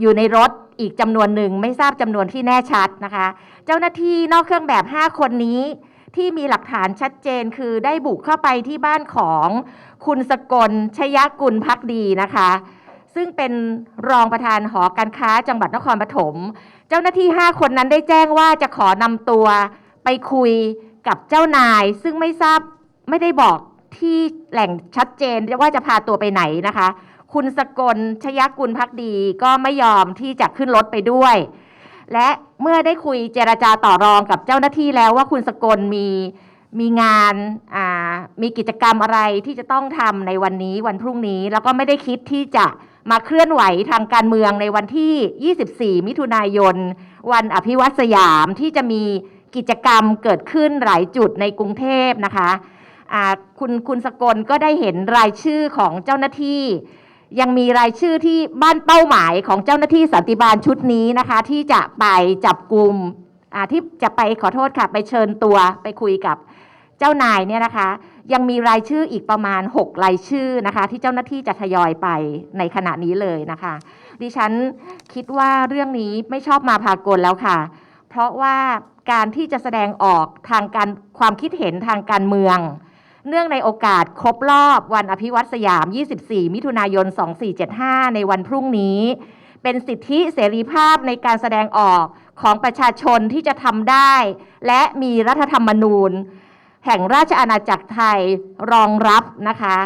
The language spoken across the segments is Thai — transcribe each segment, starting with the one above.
อยู่ในรถอีกจำนวนหนึ่งไม่ทราบจำนวนที่แน่ชัดนะคะ เจ้าหน้าที่นอกเครื่องแบบ 5 คนนี้ที่มีหลักฐานชัดเจนคือได้บุกเข้าไปที่บ้านของคุณสกลชยกุลพักดีนะคะ ซึ่งเป็นรองประธานหอการค้าจังหวัดนครปฐมเจ้าหน้าที่ 5 คนนั้นได้แจ้งว่าจะขอนำตัวไปคุยกับเจ้านาย ซึ่งไม่ทราบไม่ได้บอกที่แหล่งชัดเจนว่าจะพาตัวไปไหนนะคะ คุณสกลชยกุลพักดีก็ไม่ยอมที่จะขึ้นรถไปด้วย และเมื่อได้คุยเจรจาต่อรองกับเจ้าหน้าที่แล้วว่าคุณสกลมีมีงานมีกิจกรรมอะไรที่จะต้องทำในวันนี้วันพรุ่งนี้ แล้วก็ไม่ได้คิดที่จะมาเคลื่อนไหวทางการเมืองในวันที่ 24 มิถุนายน วันอภิวัตสยามที่จะมีกิจกรรมเกิดขึ้นหลายจุดในกรุงเทพนะคะอ่าคุณคุณสกลก็ได้เห็นรายชื่อของเจ้าหน้าที่ ยังมีรายชื่อที่บ้านเป้าหมายของเจ้าหน้าที่สันติบาลชุดนี้นะคะ ที่จะไปจับกลุ่มที่จะไปขอโทษค่ะ ไปเชิญตัวไปคุยกับเจ้านายเนี่ยนะคะ ยังมีรายชื่ออีกประมาณ 6 รายชื่อนะคะ ที่เจ้าหน้าที่จะทยอยไปในขณะนี้เลยนะคะ ดิฉันคิดว่าเรื่องนี้ไม่ชอบมาพากลแล้วค่ะ เพราะว่าการที่จะแสดงออกทางการความคิดเห็นทางการเมือง เนื่องในโอกาสครบรอบวันอภิวัตสยาม 24 มิถุนายน 2475 ในวันพรุ่งนี้ เป็นสิทธิเสรีภาพในการแสดงออกของประชาชนที่จะทำได้ และมีรัฐธรรมนูญ แห่งราชอาณาจักรไทยรองรับนะคะ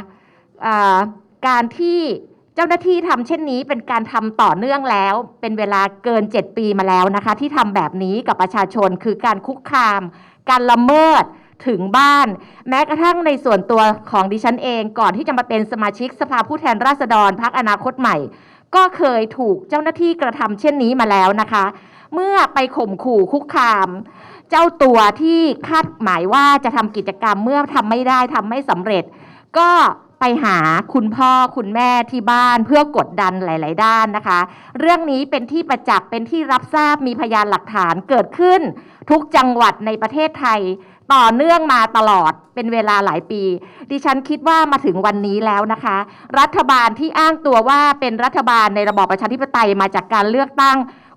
การที่เจ้าหน้าที่ทำเช่นนี้เป็นการทำต่อเนื่องแล้ว เป็นเวลาเกิน 7 ปีมาแล้วนะคะ ที่ทำแบบนี้กับประชาชนคือการคุกคาม การละเมิด ถึงบ้าน แม้กระทั่งในส่วนตัวของดิฉันเอง ก่อนที่จะมาเป็นสมาชิกสภาผู้แทนราษฎรพักอนาคตใหม่ ก็เคยถูกเจ้าหน้าที่กระทำเช่นนี้มาแล้วนะคะ เมื่อไปข่มขู่คุกคาม เจ้าตัวที่คาดหมายว่าจะทำกิจกรรมเมื่อทำไม่ได้ทำไม่สำเร็จ ก็ไปหาคุณพ่อคุณแม่ที่บ้านเพื่อกดดันหลาย ๆ ด้านนะคะ เรื่องนี้เป็นที่ประจักษ์เป็นที่รับทราบมีพยานหลักฐานเกิดขึ้น ทุกจังหวัดในประเทศไทย ต่อเนื่องมาตลอดเป็นเวลาหลายปี ดิฉันคิดว่ามาถึงวันนี้แล้วนะคะ รัฐบาลที่อ้างตัวว่าเป็นรัฐบาลในระบอบประชาธิปไตยมาจากการเลือกตั้ง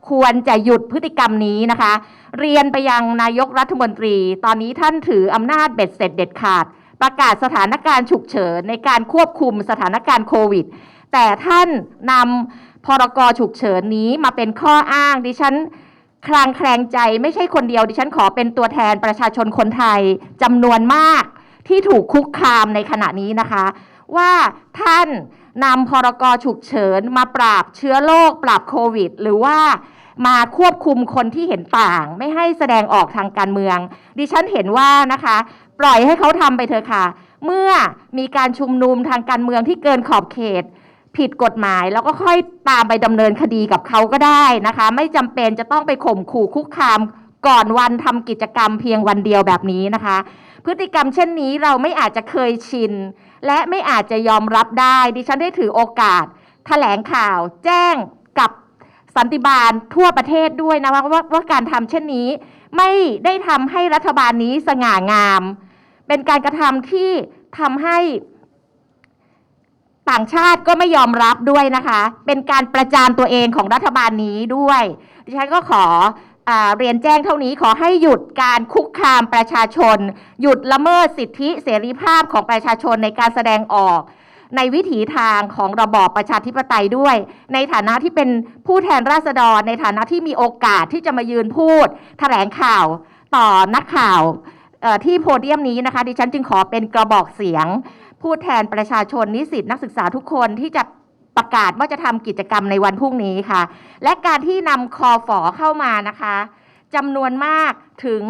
ควรจะหยุดพฤติกรรมนี้นะคะ เรียนไปยังนายกรัฐมนตรี ตอนนี้ท่านถืออำนาจเบ็ดเสร็จเด็ดขาด ประกาศสถานการณ์ฉุกเฉินในการควบคุมสถานการณ์โควิด แต่ท่านนำพรกฉุกเฉินนี้มาเป็นข้ออ้างดิฉัน คลางแคลงใจไม่ใช่คนเดียว ดิฉันขอเป็นตัวแทนประชาชนคนไทยจำนวนมากที่ถูกคุกคามในขณะนี้นะคะ ว่าท่านนำพรกฉุกเฉินมาปราบเชื้อโรคปราบโควิด หรือว่ามาควบคุมคนที่เห็นต่าง ไม่ให้แสดงออกทางการเมือง ดิฉันเห็นว่านะคะ ปล่อยให้เขาทำไปเถอะค่ะ เมื่อมีการชุมนุมทางการเมืองที่เกินขอบเขต ผิดกฎหมายแล้วก็ค่อยตามไปดำเนินคดีกับเขาก็ได้นะคะ ไม่จำเป็นจะต้องไปข่มขู่คุกคามก่อนวันทำกิจกรรมเพียงวันเดียวแบบนี้นะคะ พฤติกรรมเช่นนี้เราไม่อาจจะเคยชิน และไม่อาจจะยอมรับได้ ดิฉันได้ถือโอกาสแถลงข่าว แจ้งกับสันติบาลทั่วประเทศด้วยนะว่าว่าว่าการทำเช่นนี้ไม่ได้ทำให้รัฐบาลนี้สง่างาม เป็นการกระทำที่ทำให้ ต่างชาติก็ไม่ยอมรับด้วยนะคะ เป็นการประจานตัวเองของรัฐบาลนี้ด้วย ดิฉันก็ขออเรียนแจ้งเท่านี้ขอให้หยุดการคุกคามประชาชน หยุดละเมิดสิทธิเสรีภาพของประชาชนในการแสดงออก ในวิถีทางของระบอบประชาธิปไตยด้วย ในฐานะที่เป็นผู้แทนราษฎร ในฐานะที่มีโอกาสที่จะมายืนพูด แถลงข่าวต่อนักข่าวที่โพเดียมนี้นะคะ ดิฉันจึงขอเป็นกระบอกเสียง ผู้แทนประชาชนนิสิตนักศึกษาทุกคนที่จะประกาศว่าจะทำกิจกรรมในวันพรุ่งนี้ค่ะ และการที่นำคอฝอเข้ามานะคะจำนวนมากถึง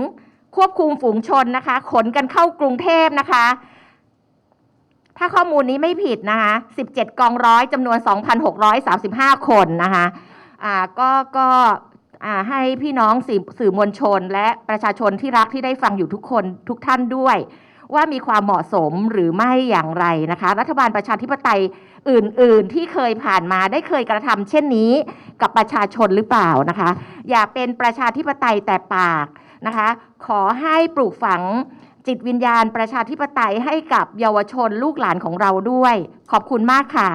ควบคุมฝูงชนนะคะ ขนกันเข้ากรุงเทพนะคะ ถ้าข้อมูลนี้ไม่ผิดนะคะ 17 กองร้อยจำนวน 2,635 คนนะคะอ่าก็ก็อ่าให้พี่น้องสื่อมวลชน และประชาชนที่รักที่ได้ฟังอยู่ทุกคนทุกท่านด้วย ว่ามีความเหมาะสมหรือไม่อย่างไรนะคะ รัฐบาลประชาธิปไตยอื่น ๆ ที่เคยผ่านมาได้เคยกระทำเช่นนี้กับประชาชนหรือเปล่านะคะ อย่าเป็นประชาธิปไตยแต่ปากนะคะ ขอให้ปลูกฝังจิตวิญญาณประชาธิปไตยให้กับเยาวชนลูกหลานของเราด้วย ขอบคุณมากค่ะ